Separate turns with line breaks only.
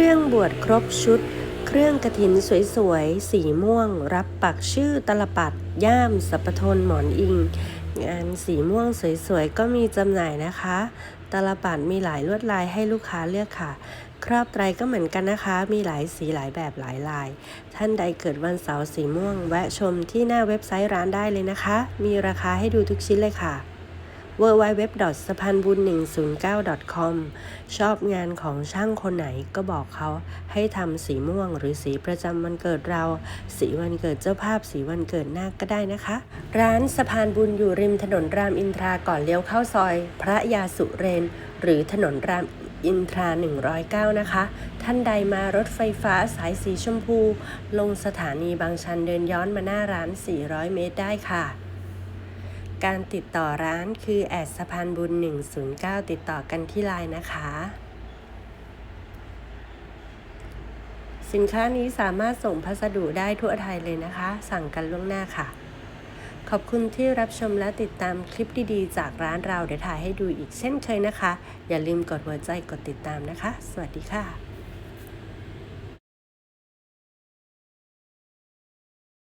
รื่องบวชครบชุด เครื่องกระถินสวยๆ สีม่วง รับปักชื่อตลปัด ย่ามสัปทนหมอนอิง งานสีม่วงสวยๆ ก็มีจำหน่ายนะคะ ตลปัดมีหลายลวดลายให้ลูกค้าเลือกค่ะ ครอบไตรก็เหมือนกันนะคะ มีหลายสีหลายแบบหลายลาย ท่านใดเกิดวันเสาร์สีม่วง แวะชมที่หน้าเว็บไซต์ร้านได้เลยนะคะ มีราคาให้ดูทุกชิ้นเลยค่ะ w w w s a p a n b u n 1 0 9 com ชอบงานของช่างคนไหนก็บอกเขาให้ทำสีม่วงหรือสีประจำวันเกิดเรา สีวันเกิดเจ้าภาพสีวันเกิดนาคก็ได้นะคะ ร้านสะพานบุญอยู่ริมถนนรามอินทราก่อนเลี้ยวเข้าซอย พระยาสุเรน หรือถนนรามอินทรา 109 นะคะ ท่านใดมารถไฟฟ้าสายสีชมพู ลงสถานีบางชันเดินย้อนมาหน้าร้าน 400 เมตรได้ค่ะ การติดต่อร้านคือแอดสะพานบุญ 109 ติดต่อกันที่ไลน์นะคะ สินค้านี้สามารถส่งพัสดุได้ทั่วไทยเลยนะคะ สั่งกันล่วงหน้าค่ะ ขอบคุณที่รับชมและติดตามคลิปดีๆ จากร้านเราเดี๋ยวถ่ายให้ดูอีกเช่นเคยนะคะ อย่าลืมกดหัวใจกดติดตามนะคะ สวัสดีค่ะ